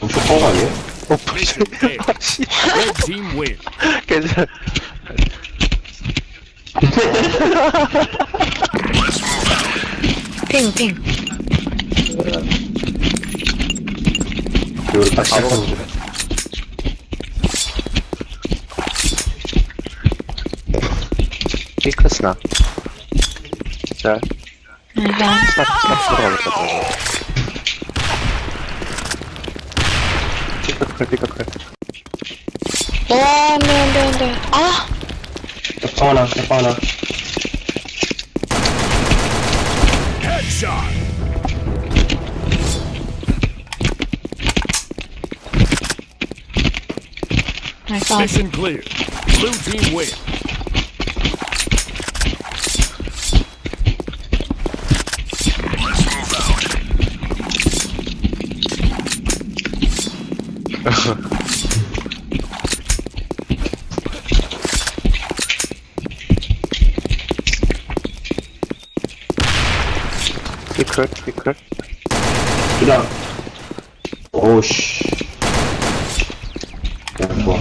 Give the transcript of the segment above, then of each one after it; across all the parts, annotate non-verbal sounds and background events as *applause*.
엄청 뻔거 아니에요? 어, Mission failed. 아, 씨. Red team win. 괜찮아. 핑, 핑. 이거 딱 시작하는 거. 핑크스나. 자, 그냥 스나, 스나 들어가겠다. 삐까클, 삐까클. 와, 안 돼, 안 돼, 안 돼. 아! 짝방 하나, 짝방 하나. Headshot. 나이스. Mission clear. Blue team win. 삐클, 삐클. 그냥. 오우씨. 야, 좋아.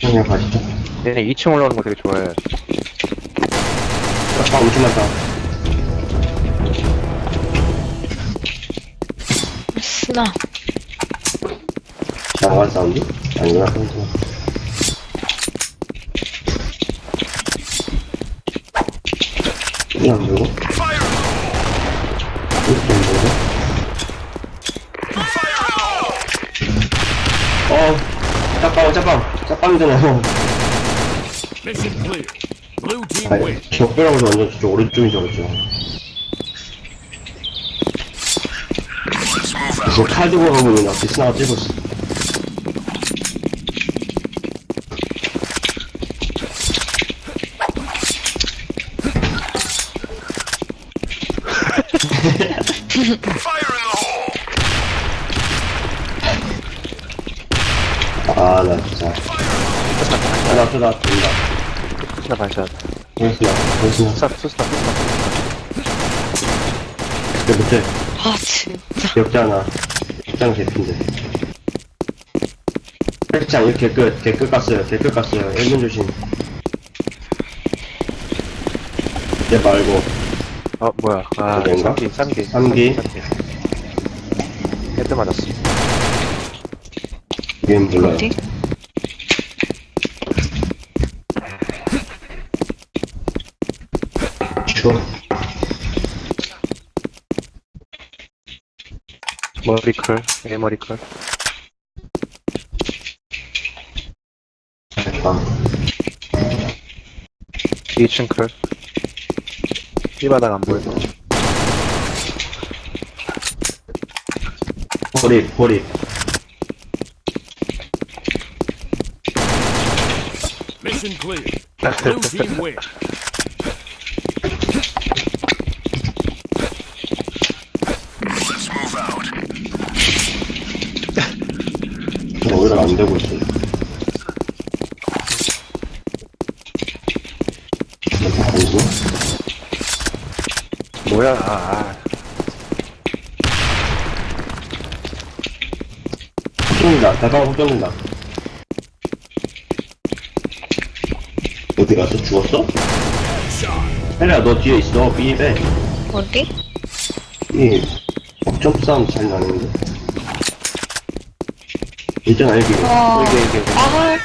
그냥 가시죠. 얘네 2층 올라오는 거 되게 좋아해. 짝방 엄청 많다. 스나. 나간 사운드? 아니구나, 사운드. 이안 되고? 이렇게 안 되고? 어, 짝방, 짝방. 짝방이잖아요. Mission clear. Blue team 아니, win. 적배라고 해서 완전 저쪽 오른쪽이 저거죠. 이제 칼 들고 가고 앞에 스나가 찌고 있어. *laughs* 아, 나 진짜. 아, 나, 나, 나, 반샷. 보였으나, 보였으나. 스나, 스나, 스나. 근데 못해. 아, 진짜. 귀엽지 않아. 입장 개핀데. 백장 이렇게 끝, 개끝 갔어요. 개끝 갔어요. 1분 조심. 얘 말고, 어, 뭐야. 아, 저건가? 3기, 3기. 삼기. 헤드 맞았어. 얘는 몰라요. 어디? 추워. 머리클, A 머리클. 아, 2층 클. 이 바닥 안 보여. 보리, 보리. Mission clear. Blue team win. 안 되고 있어. 이렇게 아니고? 뭐야, 아, 아. 헛돌린다. 대박 헛돌린다. 어디 갔어? 죽었어? 헬리야, 너 뒤에 있어. 삐입에. 어디? 이 억점 싸움 잘 나는데. 있잖아, 여기. 어. 이게, 이게. 아,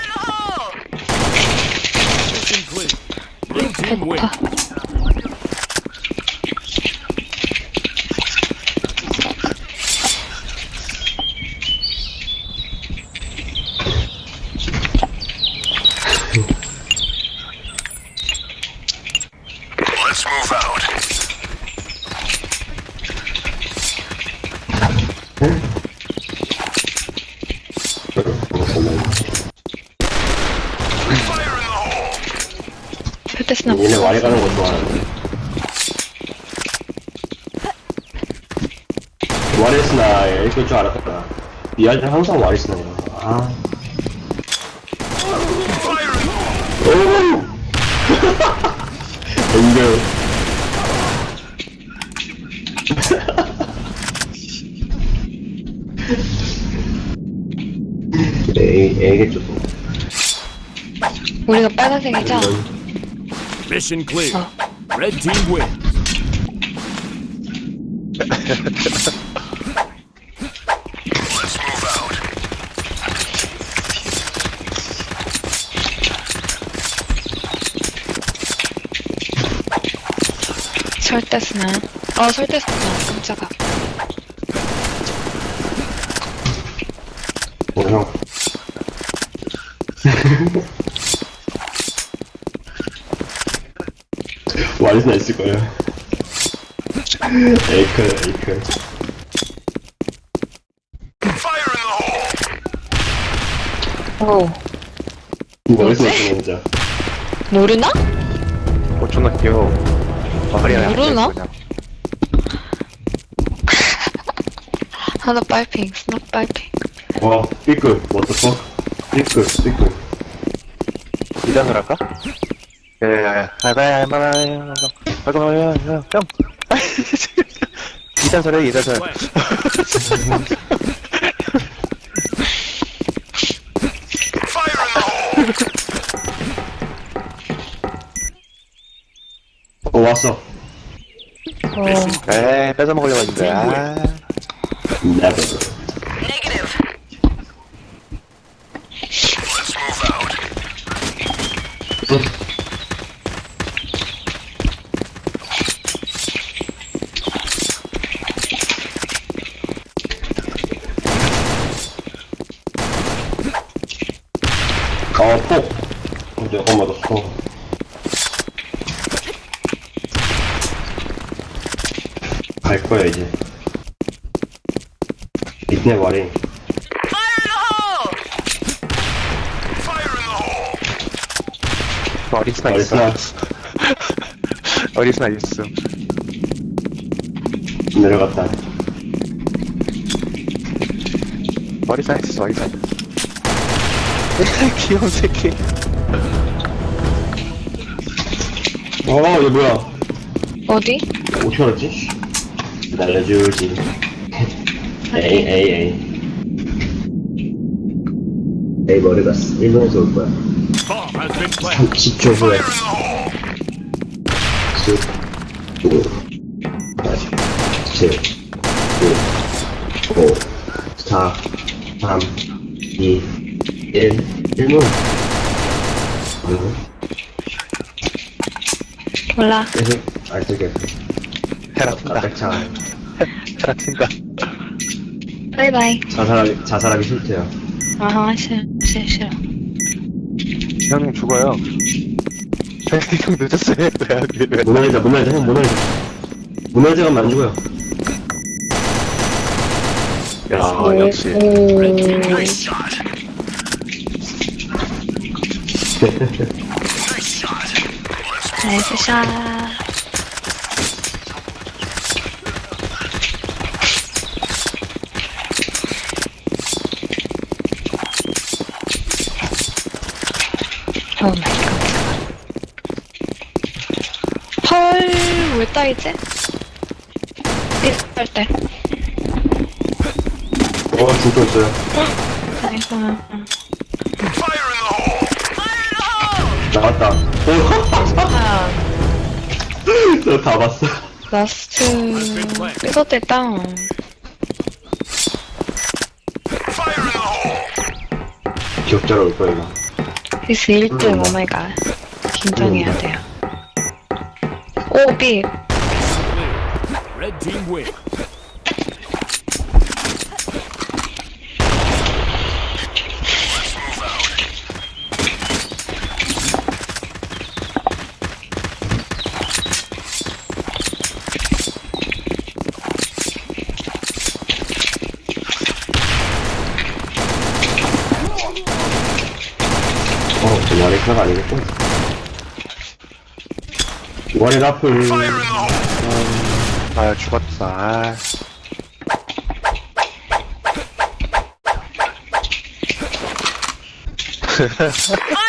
Mission clear. Blue team win. 배고파. 그 때 스나. 얘네 와리 가는 거 좋아하는데. 와리스나 읽을 줄 알았다. 이 아이들 항상 와리스나 이런 거. 아. 죽여요. 에이, 에이겠죠. 또. 우리가 빨간색이죠? Mission clear. Oh. Red team wins. 설대스나. 어, 설대스나. 깜짝아. 어, 형. 와리스나 있을 거예요. 에이클, 에이클. 오. 와리스나 있으면 진짜. 모르나? 어, 존나 귀여워. 어, 안에 모르나? *laughs* 하나 빨핑, 스나 빨핑. 와, 삐끗, 워터퍼? 삐끗, 삐끗. 이단을 할까? 야야야, 할만해, 할만해, 할만해, 형, 형. 이단설 해, 이단설. Flash. 어, 왔어. 오. 에이, 뺏어먹으려고 했는데, 아. Never. 어, 폭. 어 맞았어. 갈 거야 이제. 이때 말해. 어리스나 있어. 어리스나 *laughs* 있어. 내려갔다. 어리스나 있어, 어리스나. *laughs* 귀여운 새끼. 어, 얘 뭐야? 어디? 어떻게 알았지? 날려주지. 에이, 에이, 에이. 에이, 머리 갔어. 일본에서 올 거야. Bomb has been planted. 30초 후에. 10, 9, 8, 7, 6, 5, 4, 3, 2, 1. 1분. 몰라. 계속, 알 뜨게. 헤라 튄다. 깜짝차. 헤라 튄다. 바이바이. 자살하기, 자살하기 싫대요. 아하, 싫어, 싫어, 싫어. 형님 죽어요. 형 늦었어요. 왜 하기를. 모나리자, 모나리자, 형, 모나리자. 모나리자가 안 죽어요. 야, 오, 역시. 오. 나이스 샷. 오 마이 갓. 헐, 왜 따이지? 이럴 때. 어, 죽고 있어요. 아이고. 오, *laughs* 아, 저다 봤어. 라스트. 삐서대 다운. 기억자로 올 거야, 이거. 피스 1등, 오마이갓. 긴장해야 돼요. 오, 삐. Red team wins. 어, 저 마리카가 아니겠죠? 와리 라플. 아, 죽었어. 아. *laughs*